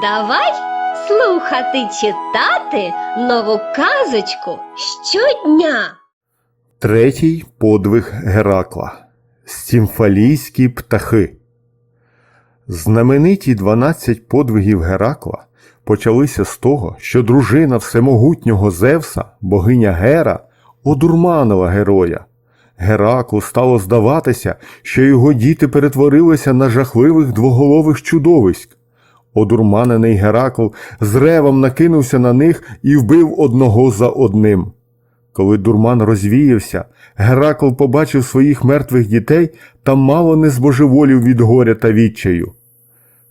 Давай слухати читати нову казочку щодня. Третій подвиг Геракла. Стімфалійські птахи. Знамениті 12 подвигів Геракла почалися з того, що дружина всемогутнього Зевса, богиня Гера, одурманила героя. Гераклу стало здаватися, що його діти перетворилися на жахливих двоголових чудовиськ. Одурманений Геракл з ревом накинувся на них і вбив одного за одним. Коли дурман розвіявся, Геракл побачив своїх мертвих дітей та мало не збожеволів від горя та відчаю.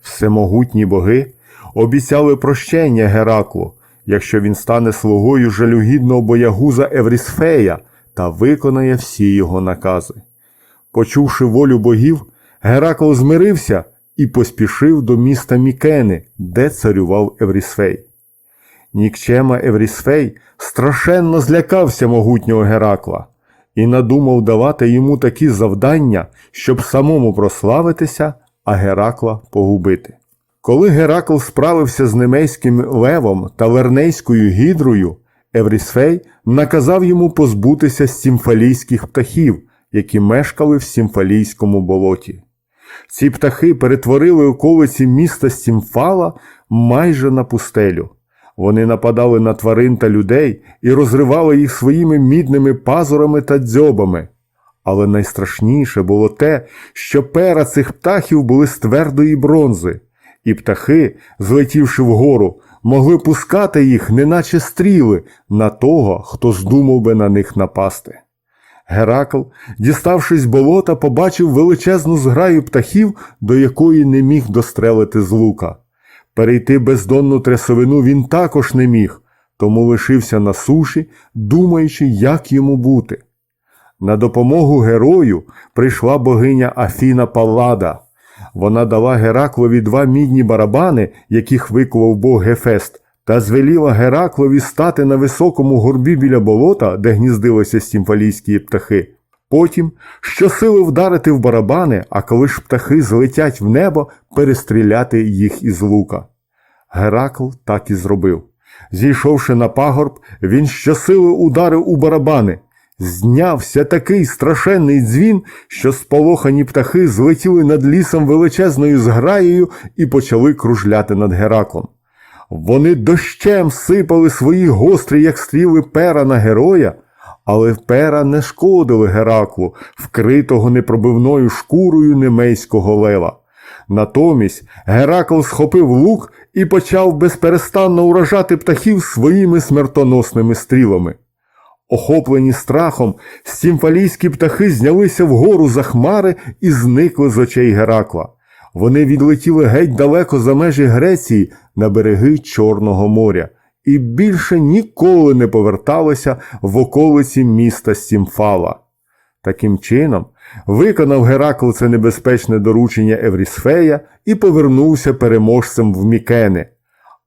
Всемогутні боги обіцяли прощення Гераклу, якщо він стане слугою жалюгідного боягуза Еврісфея та виконає всі його накази. Почувши волю богів, Геракл змирився і поспішив до міста Мікени, де царював Еврісфей. Нікчема Еврісфей страшенно злякався могутнього Геракла і надумав давати йому такі завдання, щоб самому прославитися, а Геракла погубити. Коли Геракл справився з немейським левом та вернейською гідрою, Еврісфей наказав йому позбутися стімфалійських птахів, які мешкали в стімфалійському болоті. Ці птахи перетворили околиці міста Стімфала майже на пустелю. Вони нападали на тварин та людей і розривали їх своїми мідними пазурами та дзьобами. Але найстрашніше було те, що пера цих птахів були з твердої бронзи, і птахи, злетівши вгору, могли пускати їх, неначе стріли, на того, хто здумав би на них напасти. Геракл, діставшись болота, побачив величезну зграю птахів, до якої не міг дострелити з лука. Перейти бездонну трясовину він також не міг, тому лишився на суші, думаючи, як йому бути. На допомогу герою прийшла богиня Афіна Паллада. Вона дала Гераклові два мідні барабани, яких викував бог Гефест, та звеліла Гераклові стати на високому горбі біля болота, де гніздилися стімфалійські птахи. Потім щосили вдарити в барабани, а коли ж птахи злетять в небо, перестріляти їх із лука. Геракл так і зробив. Зійшовши на пагорб, він щосили ударив у барабани. Знявся такий страшенний дзвін, що сполохані птахи злетіли над лісом величезною зграєю і почали кружляти над Гераклом. Вони дощем сипали свої гострі, як стріли пера на героя, але пера не шкодили Гераклу, вкритого непробивною шкурою немейського лева. Натомість Геракл схопив лук і почав безперестанно уражати птахів своїми смертоносними стрілами. Охоплені страхом, стімфалійські птахи знялися вгору за хмари і зникли з очей Геракла. Вони відлетіли геть далеко за межі Греції на береги Чорного моря і більше ніколи не поверталися в околиці міста Стімфала. Таким чином, виконав Геракл це небезпечне доручення Еврісфея і повернувся переможцем в Мікени.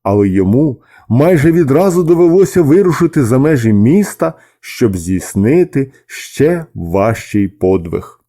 Але йому майже відразу довелося вирушити за межі міста, щоб здійснити ще важчий подвиг.